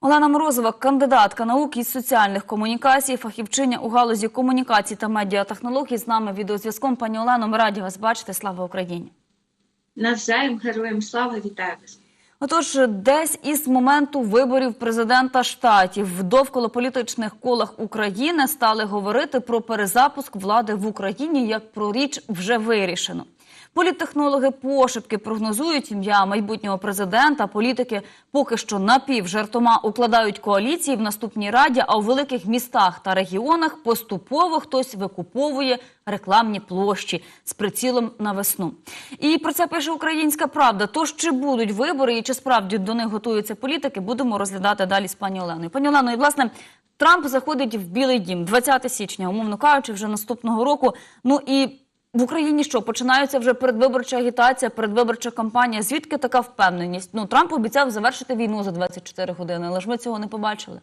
Олена Морозова, кандидатка наук із соціальних комунікацій, фахівчиня у галузі комунікацій та медіатехнологій. З нами відеозв'язком. Пані Олено, ми раді вас бачити. Слава Україні! Навзаєм героям слава вітаю вас. Отож, десь із моменту виборів президента штатів в довколополітичних колах України стали говорити про перезапуск влади в Україні як про річ вже вирішено. Політтехнологи пошепки прогнозують ім'я майбутнього президента. Політики поки що напівжартома укладають коаліції в наступній раді. А у великих містах та регіонах поступово хтось викуповує рекламні площі з прицілом на весну. І про це пише Українська Правда. Тож чи будуть вибори і чи справді до них готуються політики, будемо розглядати далі з пані Оленою. Пані Оленою, власне. Трамп заходить в Білий Дім 20 січня, умовно кажучи, вже наступного року. Ну і в Україні що починається вже передвиборча агітація, передвиборча кампанія. Звідки така впевненість? Ну Трамп обіцяв завершити війну за 24 години, але ж ми цього не побачили.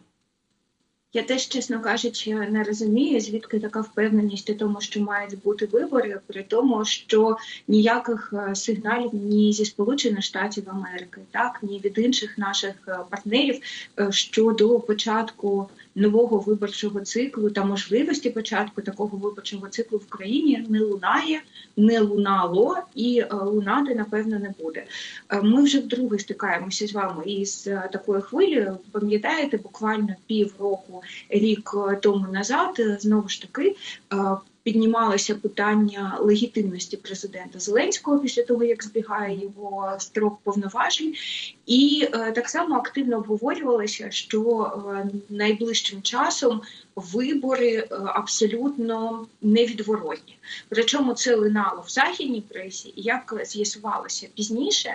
Я теж, чесно кажучи, не розумію, звідки така впевненість у тому, що мають бути вибори, при тому, що ніяких е, сигналів ні зі Сполучених Штатів Америки, так ні від інших наших е, партнерів е, щодо початку нового виборчого циклу та можливості початку такого виборчого циклу в країні не лунає, не лунало і лунати напевно не буде. Ми вже вдруге стикаємося з вами із такою хвилею. Пам'ятаєте, буквально півроку, рік тому назад, знову ж таки. Піднімалося питання легітимності президента Зеленського після того, як збігає його строк повноважень, і е, так само активно обговорювалося, що е, найближчим часом вибори е, абсолютно невідворотні. Причому це лунало в західній пресі, як з'ясувалося пізніше.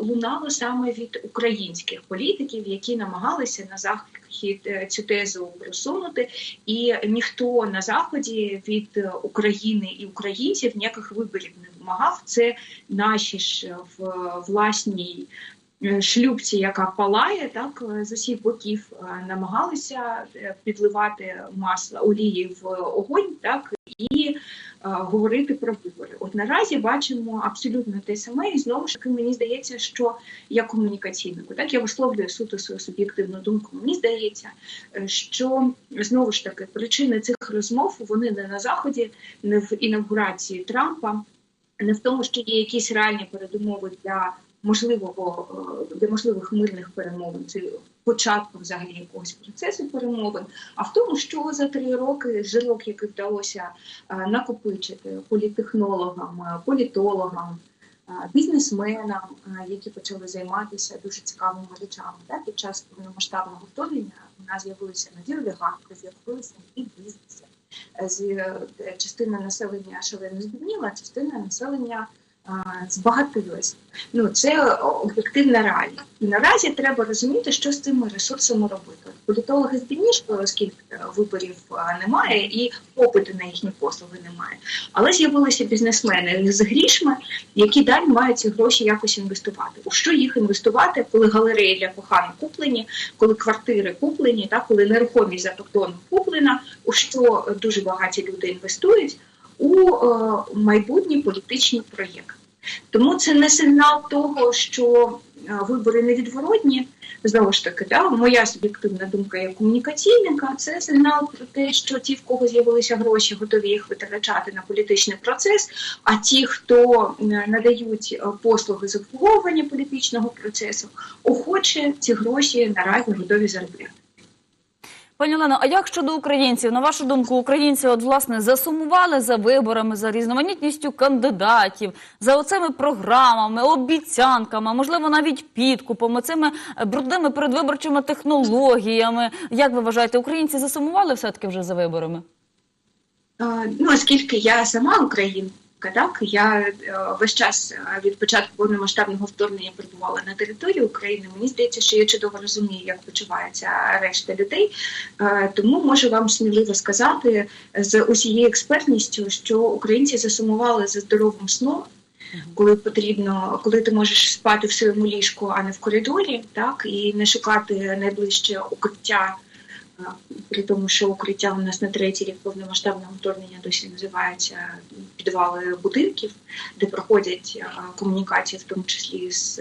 Лунало саме від українських політиків, які намагалися на захід цю тезу просунути, і ніхто на заході від України і українців ніяких виборів не вимагав. Це наші ж в власній шлюбці, яка палає, так з усіх боків намагалися підливати масло олії в огонь, так і говорити про вибори. Наразі бачимо абсолютно те саме, і знову ж таки мені здається, що я комунікаційнику, так я висловлюю суто свою суб'єктивну думку. Мені здається, що знову ж таки причини цих розмов вони не на заході, не в інавгурації Трампа, не в тому, що є якісь реальні передумови для можливого для можливих мирних перемовин, це початку взагалі якогось процесу перемовин, а в тому, що за три роки жирок, який вдалося накопичити політехнологам, політологам. Бізнесменам, які почали займатися дуже цікавими речами, да, під час повномасштабного вторгнення у нас з'явилися нові олігархи, з'явилися і бізнеси. З частина населення шалено збідніла, частина населення збагатилися. Ну це об'єктивна реальність. І наразі треба розуміти, що з цими ресурсами робити. Політологи збільнішили, оскільки виборів немає, і попиту на їхні послуги немає. Але з'явилися бізнесмени з грішми, які далі мають ці гроші якось інвестувати. У що їх інвестувати, коли галереї для кохану куплені, коли квартири куплені, та коли нерухомість за кордоном куплена, у що дуже багаті люди інвестують у майбутні політичні проєкти. Тому це не сигнал того, що вибори невідворотні. Знову ж таки, да, моя суб'єктивна думка як комунікаційника, це сигнал про те, що ті, в кого з'явилися гроші, готові їх витрачати на політичний процес. А ті, хто надають послуги з обслуговування політичного процесу, охоче ці гроші наразі готові заробляти. Пані Олено, а як щодо українців? На вашу думку, українці от власне засумували за виборами, за різноманітністю кандидатів, за оцими програмами, обіцянками, можливо, навіть підкупом, цими брудними передвиборчими технологіями. Як ви вважаєте, українці засумували все таки вже за виборами? Ну, оскільки я сама українка, так я весь час від початку повномасштабного вторгнення перебувала на території України. Мені здається, що я чудово розумію, як почувається решта людей. Тому можу вам сміливо сказати з усією експертністю, що українці засумували за здоровим сном. Коли потрібно, коли ти можеш спати в своєму ліжку, а не в коридорі, так і не шукати найближче укриття При тому, що укриття у нас на третій рік повномасштабного вторгнення досі називається підвали будинків, де проходять а, комунікації, в тому числі з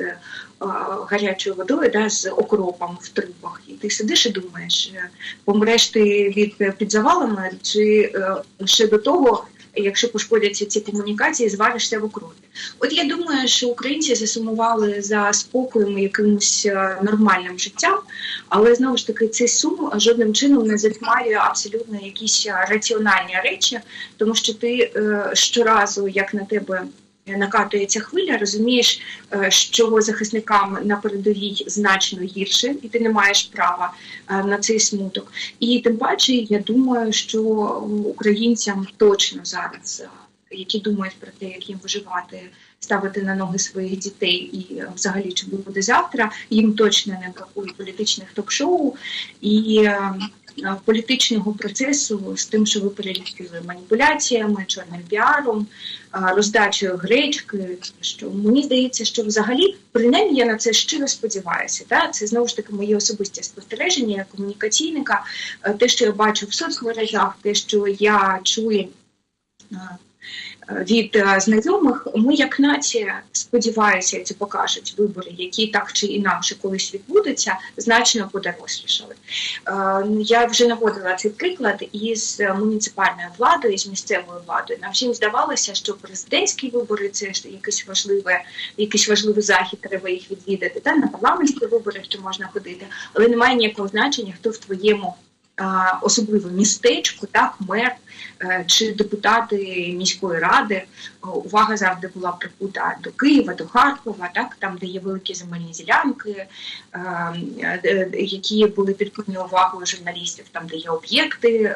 гарячою водою, да, з окропом в трубах. І ти сидиш і думаєш, е, помреш ти від е, під завалами, чи е, ще до того, якщо пошкодяться ці комунікації, зваришся в округи. От я думаю, що українці засумували за спокоєм якимось е, нормальним життям, але знову ж таки цей сум жодним чином не затьмарює абсолютно якісь е, раціональні речі, тому що ти е, щоразу, як на тебе. Накатується хвиля, розумієш, е, що захисникам на передовій значно гірше, і ти не маєш права е, на цей смуток. І тим паче, я думаю, що українцям точно зараз, е, які думають про те, як їм виживати, ставити на ноги своїх дітей і взагалі чи буде завтра, їм точно не бракує політичних ток-шоу і політичного процесу з тим, що ви перелічили маніпуляціями, чорним піаром, е, роздачею гречки. Що мені здається, що взагалі принаймні я на це щиро сподіваюся. Та це знову ж таки мої особисті спостереження як комунікаційника, Е, те, що я бачу в соцмережах, те, що я чую. Е, Від е, знайомих ми, як нація, сподіваюся, це покажуть вибори, які так чи інакше колись відбудуться, значно подорослішали. Е, Я вже наводила цей приклад із муніципальною владою, з місцевою владою. Нам всім здавалося, що президентські вибори це ж якийсь важливий, якийсь важливий захід, треба їх відвідати. Та на парламентські вибори що можна ходити, але немає ніякого значення, хто в твоєму особливо містечку, так, мер е, чи депутати міської ради. Увага завжди була прикута до Києва, до Харкова, так, там, де є великі земельні ділянки, е, е, які були під увагою журналістів, там, де є об'єкти. е,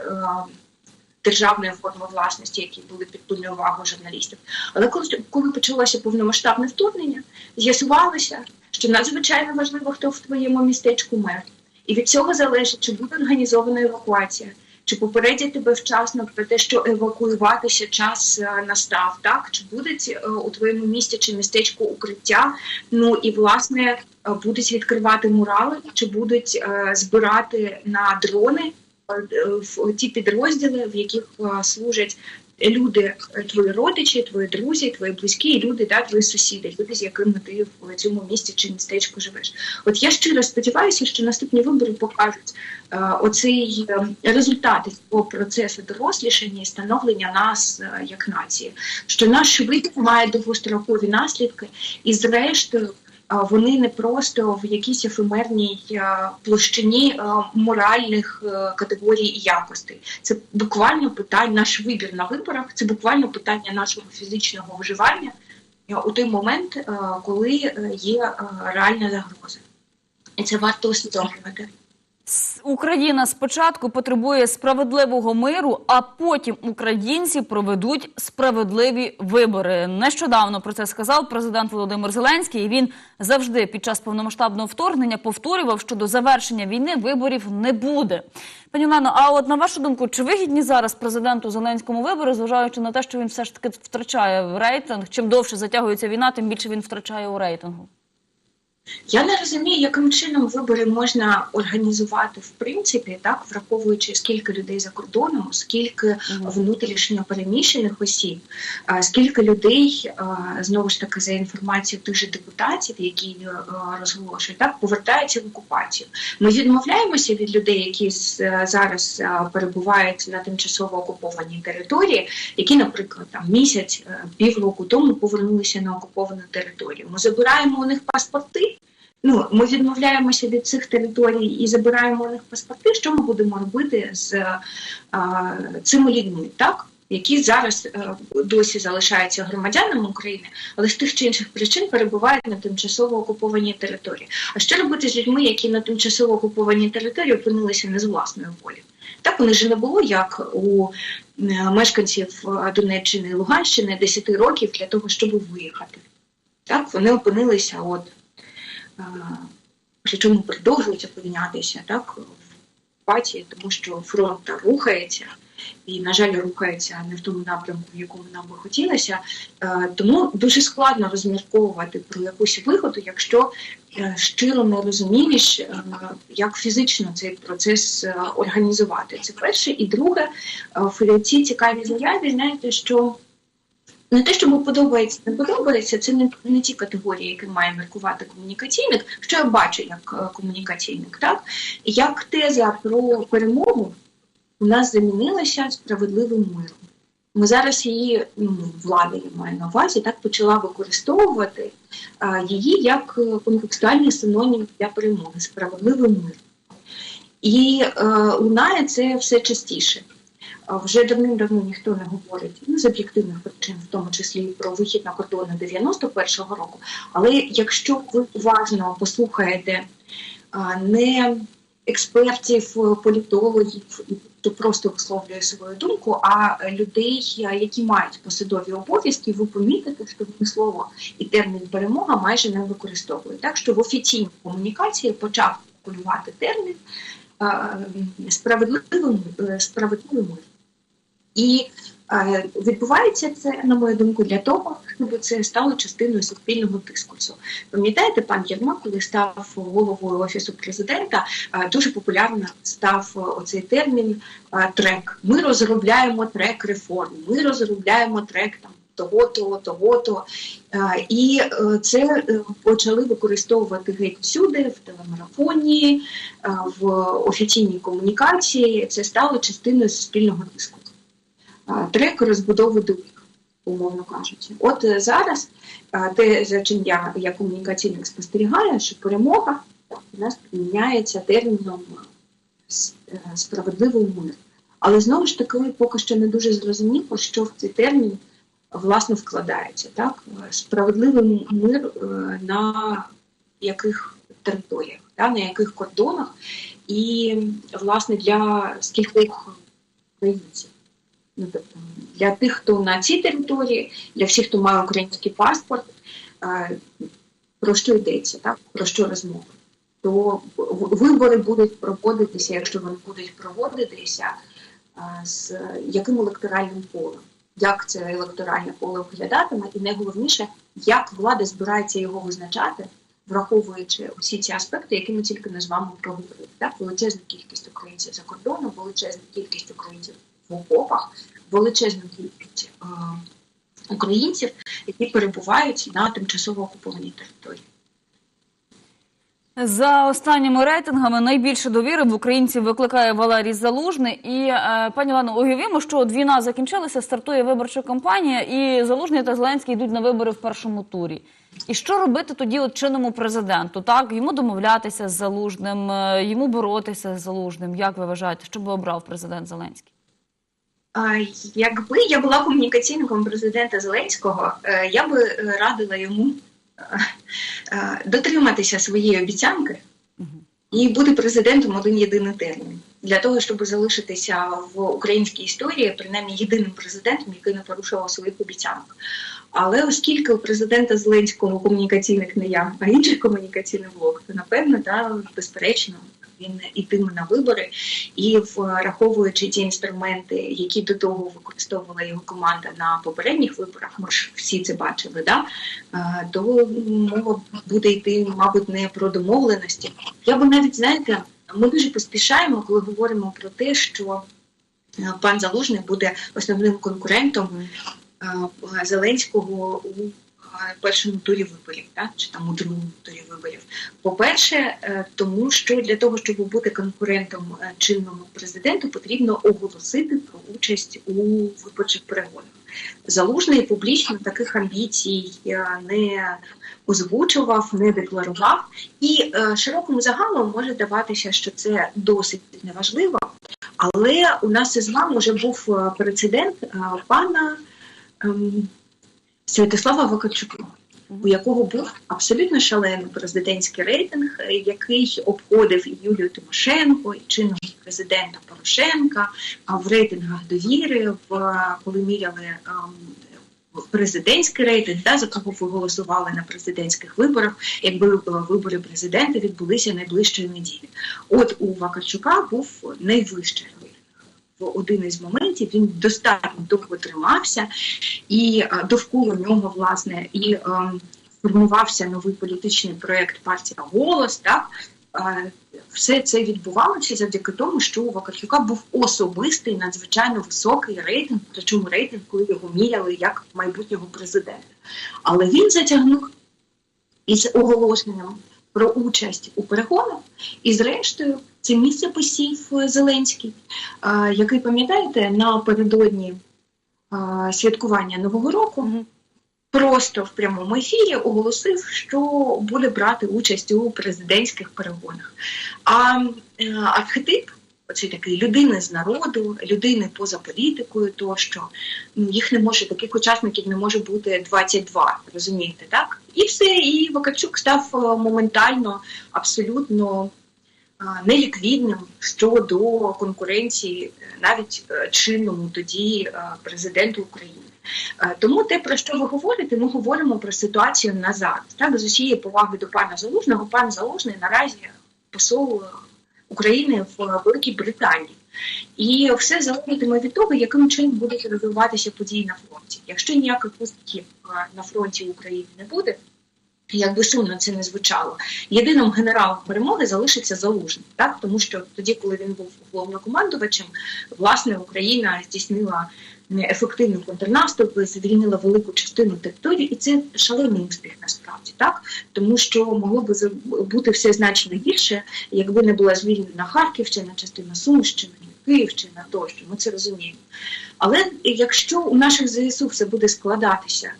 Державної форми власності, які були під пильною увагою журналістів. Але коли, коли почалося повномасштабне вторгнення, з'ясувалося, що надзвичайно важливо, хто в твоєму містечку мер. І від цього залежить, чи буде організована евакуація, чи попередять тебе вчасно про те, що евакуюватися час е, настав, так чи будуть е, у твоєму місті чи містечку укриття. Ну і власне е, будуть відкривати мурали, чи будуть збирати на дрони в ті підрозділи, в яких служать. Люди, е, твої родичі, твої друзі, твої близькі, люди, да, твої сусіди, люди, з якими ти в цьому місті чи містечку живеш. От я щиро сподіваюся, що наступні вибори покажуть е, оцей е, результати цього процесу дорослішання і становлення нас е, як нації, що наш вибір має довгострокові наслідки, і зрештою. Вони не просто в якійсь ефемерній е, площині е, моральних е, категорій і якостей. Це буквально питання, наш вибір на виборах, це буквально питання нашого фізичного виживання у той момент, коли є реальна загроза. І це варто усвідомлювати. Україна спочатку потребує справедливого миру, а потім українці проведуть справедливі вибори. Нещодавно про це сказав президент Володимир Зеленський. Він завжди під час повномасштабного вторгнення повторював, що до завершення війни виборів не буде. Пані Олено, а от на вашу думку, чи вигідні зараз президенту Зеленському вибори, зважаючи на те, що він все ж таки втрачає рейтинг? Чим довше затягується війна, тим більше він втрачає у рейтингу. Я не розумію, яким чином вибори можна організувати в принципі, так враховуючи скільки людей за кордоном, скільки внутрішньо переміщених осіб, скільки людей знову ж таки за інформацією тих же депутатів, які е, розголошують, так повертаються в окупацію. Ми відмовляємося від людей, які зараз перебувають на тимчасово окупованій території, які, наприклад, там місяць е, півроку тому повернулися на окуповану територію. Ми забираємо у них паспорти. Ну, ми відмовляємося від цих територій і забираємо у них паспорти. Що ми будемо робити з а, цими людьми, так? Які зараз е, досі залишаються громадянами України, але з тих чи інших причин перебувають на тимчасово окупованій території. А що робити з людьми, які на тимчасово окупованій території опинилися не з власної волі? Так них же не було як у е, мешканців е, Донеччини і Луганщини 10 років для того, щоб виїхати. Так, вони опинилися от е, причому продовжують опинятися так в окупації, тому що фронт рухається, і, на жаль, рухається не в тому напрямку, в якому нам би хотілося. Е, Тому дуже складно розмірковувати про якусь вигоду, якщо е, щиро не розумієш, е, як фізично цей процес е, організувати. Це перше. І друге, е, в цій цікавій заяві, знаєте, що не те, що подобається, не подобається, це не, не ті категорії, які має міркувати комунікаційник, що я бачу як е, комунікаційник, так як теза про перемогу у нас замінилася справедливим миром. Ми зараз її ну, влада я маю на увазі, так почала використовувати а, її як е, контекстуальний синонім для перемоги, справедливий мир. І е, лунає це все частіше. Вже давним-давно ніхто не говорить ну, з об'єктивних причин, в тому числі і про вихід на кордони 91-го року. Але якщо ви уважно послухаєте не експертів, політологів, хто просто висловлює свою думку, а людей, які мають посадові обов'язки, ви помітите, що вони слово і термін перемога майже не використовують. Так що в офіційній комунікації почав термін е, справедливий мир. І е, відбувається це, на мою думку, для того, щоб це стало частиною суспільного дискурсу. Пам'ятаєте, пан Єрмак, коли став головою офісу президента, е, дуже популярно став е, оцей термін трек. Ми розробляємо трек реформ, ми розробляємо трек там. Того-то, того-то. І це почали використовувати геть всюди, в телемарафоні, в офіційній комунікації. Це стало частиною суспільного дискурсу. Е, Трек розбудови доріг, умовно кажучи. От е, зараз е, те, за чим я як комунікаційник спостерігаю, що перемога у нас приміняється терміном е, справедливий мир. Але знову ж таки, поки що не дуже зрозуміло, що в цей термін власне вкладається. Так? Справедливий мир е, на яких територіях, да? на яких кордонах, і власне для скількох українців. Ну, для тих, хто на цій території, для всіх, хто має український паспорт, е, про що йдеться, так? про що розмова. То вибори будуть проводитися, якщо вони будуть проводитися, е, з яким електоральним полем, як це електоральне поле виглядатиме, і найголовніше, як влада збирається його визначати, враховуючи усі ці аспекти, які ми тільки не з вами проговорили. Так, величезна кількість українців за кордоном, величезна кількість українців в окопах, величезна кількість е, українців, які перебувають на тимчасово окупованій території. За останніми рейтингами найбільше довіри в українців викликає Валерій Залужний. І е, пані Лано, уявімо, що от війна закінчилася, стартує виборча кампанія, і Залужний та Зеленський йдуть на вибори в першому турі. І що робити тоді от чинному президенту? Так йому домовлятися з залужним, е, йому боротися з залужним. Як ви вважаєте, що би обрав президент Зеленський? Якби я була комунікаційником президента Зеленського, е, я би радила йому е, е, дотриматися своєї обіцянки і бути президентом один єдиний термін для того, щоб залишитися в українській історії, принаймні єдиним президентом, який не порушував своїх обіцянок. Але оскільки у президента Зеленського комунікаційник не я, а інший комунікаційний блок, то напевно, да, безперечно, він ітиме на вибори і враховуючи ті інструменти, які до того використовувала його команда на попередніх виборах, ми ж всі це бачили, да? е, то мова буде йти, мабуть, не про домовленості. Я би навіть знаєте, ми дуже поспішаємо, коли говоримо про те, що е, пан Залужний буде основним конкурентом е, Зеленського у першому турі виборів, так? чи там у другому турі виборів. По-перше, е, тому що для того, щоб бути конкурентом е, чинному президенту, потрібно оголосити про участь у виборчих перегонах. Залужний публічно таких амбіцій е, не озвучував, не декларував, і широкому загалом може даватися, що це досить неважливо. Але у нас із вами вже був прецедент пана ем, Святослава Вакарчука, у якого був абсолютно шалений президентський рейтинг, е, який обходив і Юлію Тимошенко, і чинного президента Порошенка а в рейтингах довіри, в коли міряли ем, президентський рейтинг, да, за кого ви голосували на президентських виборах, якби е, вибори президента відбулися найближчої неділі. От у Вакарчука був найвищий в один із моментів. Він достатньо довго тримався, і е, довкола нього власне і е, формувався новий політичний проєкт партія Голос. Так Е, все це відбувалося завдяки тому, що у Вакарчука був особистий надзвичайно високий рейтинг, причому рейтинг, коли його міряли як майбутнього президента. Але він затягнув із оголошенням про участь у перегонах, і зрештою це місце посів е, Зеленський, який пам'ятаєте напередодні святкування Нового року. Просто в прямому ефірі оголосив, що буде брати участь у президентських перегонах. А е, архетип, оцей такий людини з народу, людини поза політикою, тощо їх не може, таких учасників не може бути 22, розумієте, так? І все, і Вакарчук став е, моментально абсолютно е, неліквідним щодо конкуренції е, навіть чинному тоді президенту України. Тому те, про що ви говорите, ми говоримо про ситуацію на зараз. Так, з усієї поваги до пана Залужного, пан Залужний наразі посол України в Великій Британії. І все залежатиме від того, яким чином будуть розвиватися події на фронті. Якщо ніяких успіхів е, на фронті України не буде, як би сумно це не звучало, єдиним генералом перемоги залишиться залужний, так тому що тоді, коли він був головнокомандувачем, власне Україна здійснила ефективний контрнаступ, звільнила велику частину території, і це шалений успіх насправді, так тому що могло би бути все значно гірше, якби не була звільнена Харківщина, частина Сумщини, Київщина тощо. Ми це розуміємо. Але якщо у наших ЗСУ все буде складатися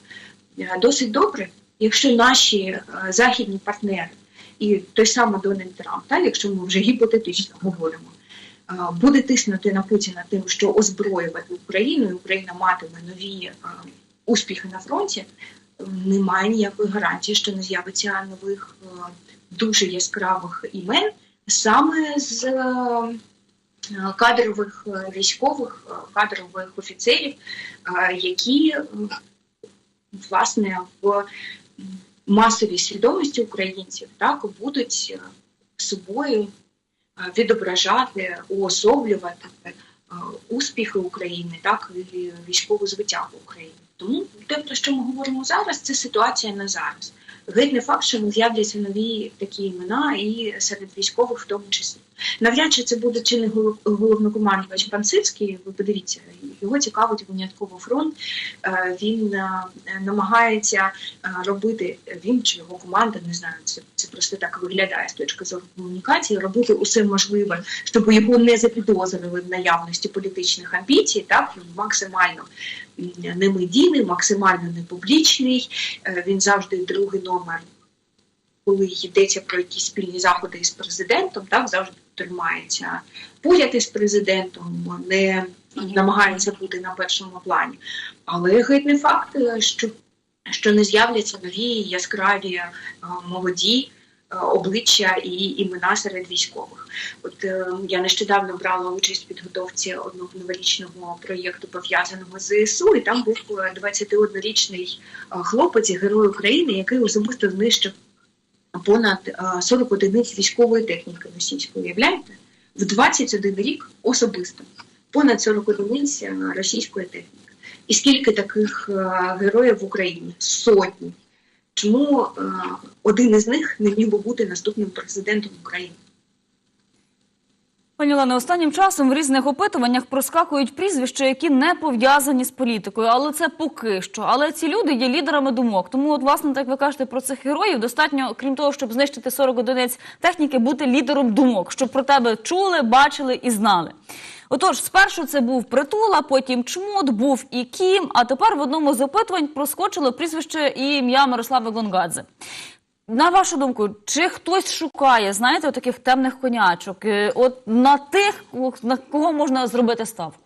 е, досить добре, якщо наші е, західні партнери і той самий Дональд Трамп, так, якщо ми вже гіпотетично говоримо, буде тиснути на Путіна тим, що озброювати Україну, і Україна матиме нові успіхи на фронті, немає ніякої гарантії, що не з'явиться нових дуже яскравих імен саме з кадрових військових, кадрових офіцерів, які власне в масовій свідомості українців так будуть собою відображати, уособлювати е, успіхи України, так і військову звитягу України. Тому те, про що ми говоримо зараз, це ситуація на зараз. Гидний факт, що з'являться нові такі імена, і серед військових в тому числі. Навряд чи це буде чинний голов- головнокомандувач Пансивський. Ви подивіться, його цікавить винятково фронт. Е, Він е, намагається е, робити він чи його команда, не знаю, це, це просто так виглядає з точки зору комунікації, робити усе можливе, щоб його не запідозрили в наявності політичних амбіцій, так він максимально немедійний, максимально непублічний. Е, Він завжди другий номер, коли йдеться про якісь спільні заходи із президентом, так завжди тримається поряд із президентом, не намагається бути на першому плані. Але геть не факт, е, що, що не з'являться нові яскраві е, молоді е, обличчя і імена серед військових. От е, я нещодавно брала участь в підготовці одного новорічного проєкту пов'язаного з ЗСУ, і там був е, 21-річний е, хлопець, герой України, який особисто знищив понад е, 40 одиниць військової техніки російської. Уявляєте? В 21 рік особисто понад 40 одиниць російської техніки. І скільки таких героїв в Україні? Сотні. Чому один із них не міг би бути наступним президентом України? Пані Олено, останнім часом в різних опитуваннях проскакують прізвища, які не пов'язані з політикою, але це поки що. Але ці люди є лідерами думок. Тому, от, власне, так ви кажете про цих героїв, достатньо, крім того, щоб знищити 40 одиниць техніки, бути лідером думок, щоб про тебе чули, бачили і знали. Отож, спершу це був притула, потім чмут, був і Кім. А тепер в одному з опитувань проскочило прізвище і ім'я Мирослави Гонгадзе. На вашу думку, чи хтось шукає, знаєте, таких темних конячок? Е, От на тих, на кого можна зробити ставку?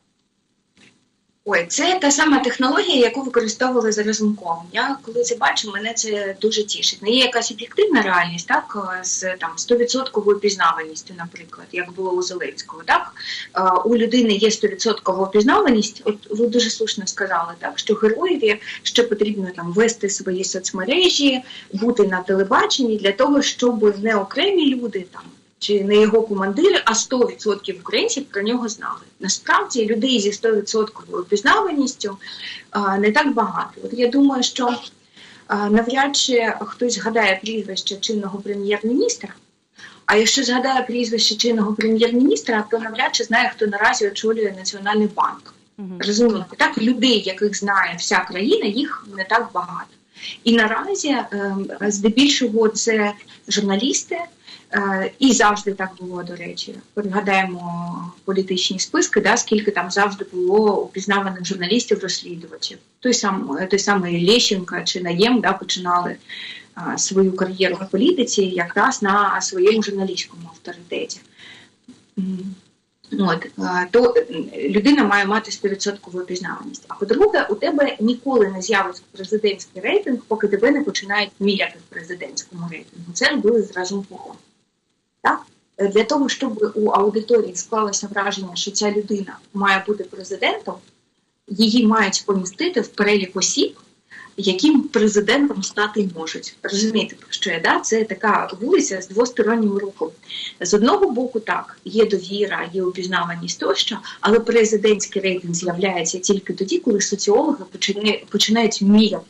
Ой, це та сама технологія, яку використовували за Разумковим. Я коли це бачу, мене це дуже тішить. Не є якась об'єктивна реальність, так з там 100% впізнаваністю, наприклад, як було у Зеленського. Так Е, у людини є 100% впізнаваність. От ви дуже слушно сказали, так що героєві ще потрібно там вести свої соцмережі, бути на телебаченні для того, щоб не окремі люди там. Чи не його командири, а 100% українців про нього знали. Насправді людей зі 100% впізнаваністю а, не так багато. От я думаю, що навряд чи хтось згадає прізвище чинного прем'єр-міністра. А якщо згадає прізвище чинного прем'єр-міністра, то навряд чи знає, хто наразі очолює Національний банк. Мгм. Розумієте, так людей, яких знає вся країна, їх не так багато. І наразі ем, здебільшого це журналісти, і завжди так було, до речі. Пригадаємо політичні списки, да, скільки там завжди було упізнаваних журналістів-розслідувачів. Той сам той самий Лещенка чи Наєм да, починали а, свою кар'єру в політиці якраз на своєму журналістському авторитеті. От, то людина має мати 100% впізнаваність. А по-друге, у тебе ніколи не з'явиться президентський рейтинг, поки тебе не починають міряти в президентському рейтингу. Це робили з Разумковим. Так? Е, Для того, щоб у аудиторії склалося враження, що ця людина має бути президентом, її мають помістити в перелік осіб, яким президентом стати можуть. Розумієте, про що я да? Це така вулиця з двостороннім рухом. З одного боку, так, є довіра, є упізнаваність тощо, але президентський рейтинг з'являється тільки тоді, коли соціологи починають, міряти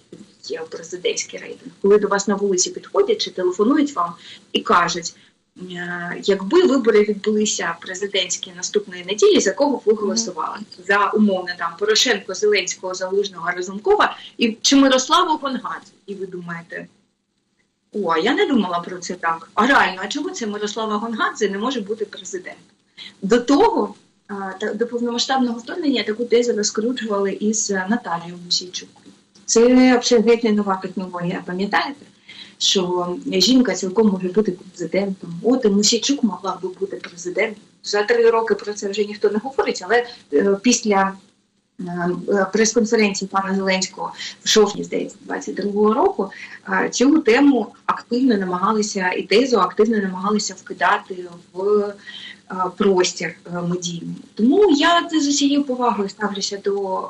президентський рейтинг, коли до вас на вулиці підходять чи телефонують вам і кажуть. «Е, Якби вибори відбулися президентські наступної неділі, за кого б ви голосували? За умовно там Порошенко, Зеленського, Залужного, Разумкова і чи Мирославу Гонгадзе? І ви думаєте, о, я не думала про це так. А реально, а чому це Мирослава Гонгадзе не може бути президентом? До того, до повномасштабного вторгнення таку тезу розкручували із е, Наталією Мусійчук. Це абсолютно нова технологія, пам'ятаєте? Що жінка цілком може бути президентом. От і Мусійчук могла би бути президентом. За три роки про це вже ніхто не говорить, але е, після е, прес-конференції пана Зеленського в жовтні, здається, 22-го року е, цю тему активно намагалися і тезу активно намагалися вкидати в простір медійний. Тому я з усією повагою ставлюся до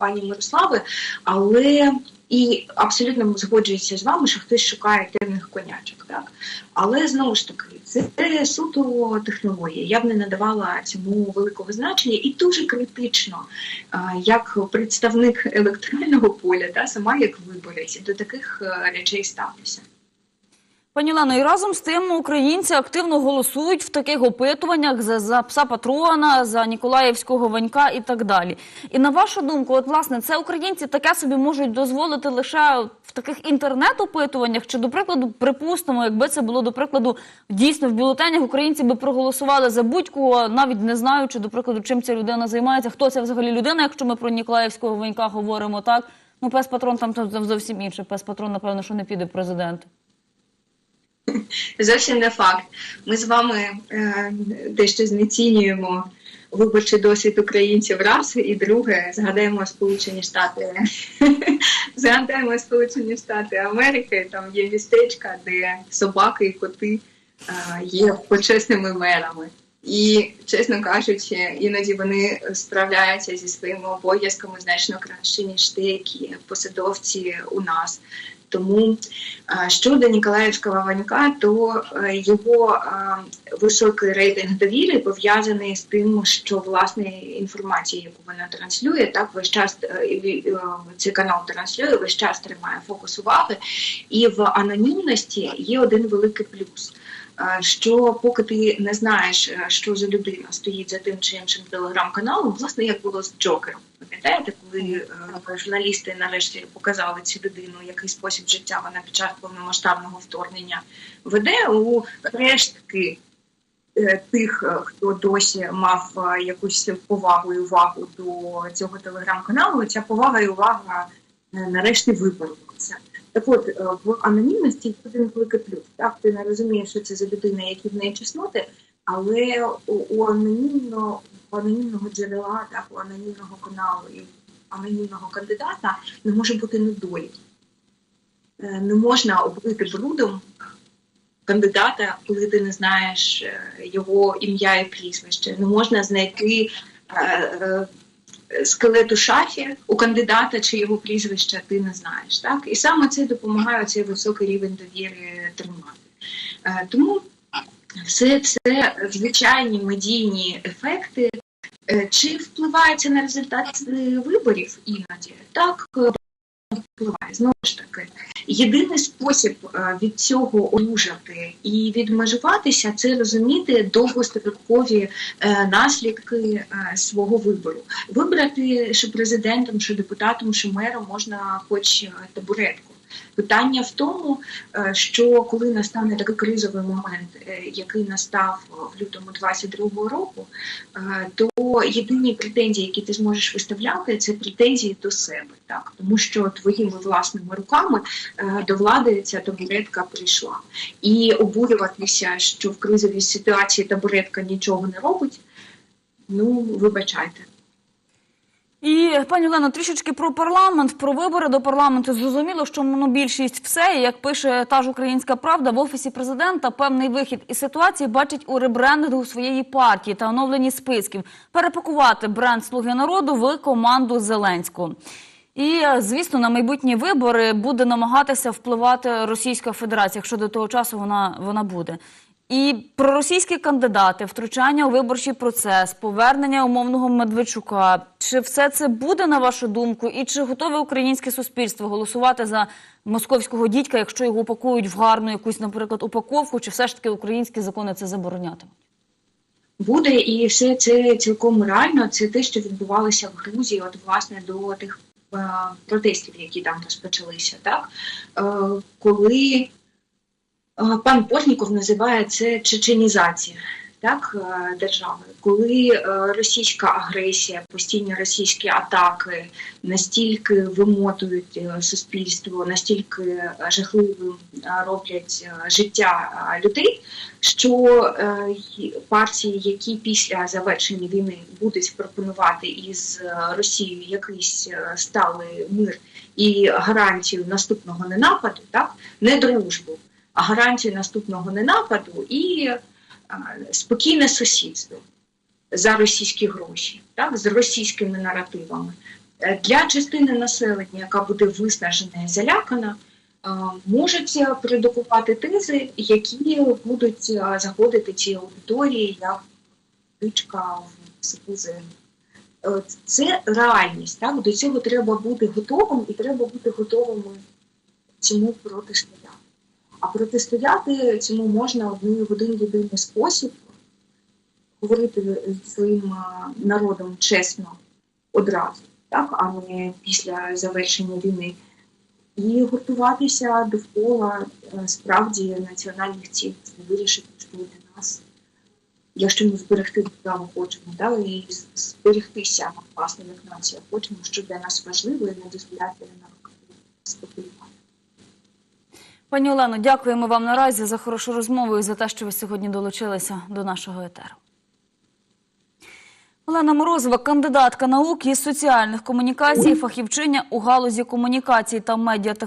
пані Мирослави, але і абсолютно згоджується з вами, що хтось шукає темних конячок. Так? Але знову ж таки, це суто технологія. Я б не надавала цьому великого значення і дуже критично, як представник електорального поля, та сама як виборець, до таких е, речей ставлюся. Пані Лено, і разом з тим українці активно голосують в таких опитуваннях за, за пса патрона, за Ніколаївського Ванька і так далі. І на вашу думку, от власне, це українці таке собі можуть дозволити лише в таких інтернет-опитуваннях, чи, до прикладу, припустимо, якби це було до прикладу дійсно в бюлетенях, українці би проголосували за будь-кого, навіть не знаючи, до прикладу, чим ця людина займається, хто це взагалі людина, якщо ми про Ніколаївського Ванька говоримо так. Ну, пес патрон там зовсім інше. Пес патрон, напевно, що не піде президент. Зовсім не факт. Ми з вами е, дещо знецінюємо виборчий досвід українців раз, і друге, згадаємо Сполучені Штати. Згадаємо Сполучені Штати Америки, там є містечка, де собаки і коти е, є почесними мерами. І, чесно кажучи, іноді вони справляються зі своїми обов'язками значно краще, ніж деякі посадовці у нас. Тому щодо Ніколаївського Ванька, то е, його високий рейтинг довіри пов'язаний з тим, що власне інформація, яку вона транслює, так весь час е, е, цей канал транслює, весь час тримає фокус уваги, і в анонімності є один великий плюс. Що поки ти не знаєш, е, що за людина стоїть за тим чи іншим телеграм-каналом, власне, як було з Джокером. Пам'ятаєте, коли е, журналісти нарешті показали цю людину, який спосіб життя вона під час повномасштабного вторгнення веде у рештки е, тих, хто досі мав якусь повагу і увагу до цього телеграм-каналу, ця повага і увага нарешті випарувалася. Так от е, в анонімності є один великий плюс. Так, ти не розумієш, що це за людина, які в неї чесноти, але у, у анонімно, у анонімного джерела, так, у анонімного каналу і анонімного кандидата не може бути недоліків. Е, Не можна облити брудом кандидата, коли ти не знаєш е, його ім'я і прізвище. Не можна знайти е, шахи у кандидата чи його прізвища ти не знаєш. Так? І саме це допомагає цей високий рівень довіри тримати. Е, Тому все це звичайні медійні ефекти. Е, Чи впливається на результат е, виборів іноді? Так впливає. Знову ж таки, єдиний спосіб е, від цього одужати і відмежуватися це розуміти довгострокові е, наслідки е, свого вибору. Вибрати що президентом, що депутатом, що мером можна хоч табуретку. Питання в тому, е, що коли настане такий кризовий момент, е, який настав в лютому 22-го року, е, то єдині претензії, які ти зможеш виставляти, це претензії до себе, так тому що твоїми власними руками до влади ця табуретка прийшла, і обурюватися, що в кризовій ситуації табуретка нічого не робить. Ну вибачайте. І пані Олено, трішечки про парламент, про вибори до парламенту. Зрозуміло, що монобільшість все, і як пише та ж українська правда, в офісі президента певний вихід із ситуації бачить у ребрендингу своєї партії та оновленні списків перепакувати бренд Слуги народу в команду Зеленського. І звісно, на майбутні вибори буде намагатися впливати Російська Федерація, якщо до того часу вона буде. І проросійські кандидати, втручання у виборчий процес, повернення умовного Медведчука. Чи все це буде на вашу думку? І чи готове українське суспільство голосувати за московського дідька, якщо його упакують в гарну якусь, наприклад, упаковку, чи все ж таки українські закони це заборонятимуть? буде, і все це цілком реально. Це те, що відбувалося в Грузії, от власне до тих е, протестів, які там розпочалися, так е, коли пан Портніков називає це чеченізація. Так, е, держави, коли е, російська агресія, постійні російські атаки настільки вимотують е, суспільство, настільки е, жахливим е, роблять е, життя е, людей, що е, партії, які після завершення війни будуть пропонувати із е, Росією якийсь е, сталий мир і гарантію наступного ненападу, так не дружбу, гарантію наступного ненападу і е, спокійне сусідство за російські гроші, так з російськими наративами. Е, Для частини населення, яка буде виснажена і залякана, е, можуть продукувати тези, які будуть заходити цій аудиторії як птичка в. Е, Це реальність. Так? До цього треба бути готовим і треба бути готовим цьому протистояти. А протистояти цьому можна в один єдиний спосіб говорити з своїм народом чесно одразу, так, а не після завершення війни, і гуртуватися довкола е, справді національних цінностей, вирішити, що для нас, якщо ми зберегти державу хочемо, да, і зберегтися власне як нація, хочемо, що для нас важливо, і не дозволяти нам спекулювати. Пані Олено, дякуємо вам наразі за хорошу розмову і за те, що ви сьогодні долучилися до нашого етеру. Олена Морозова, кандидатка наук із соціальних комунікацій, фахівчиня у галузі комунікацій та медіатехнологій.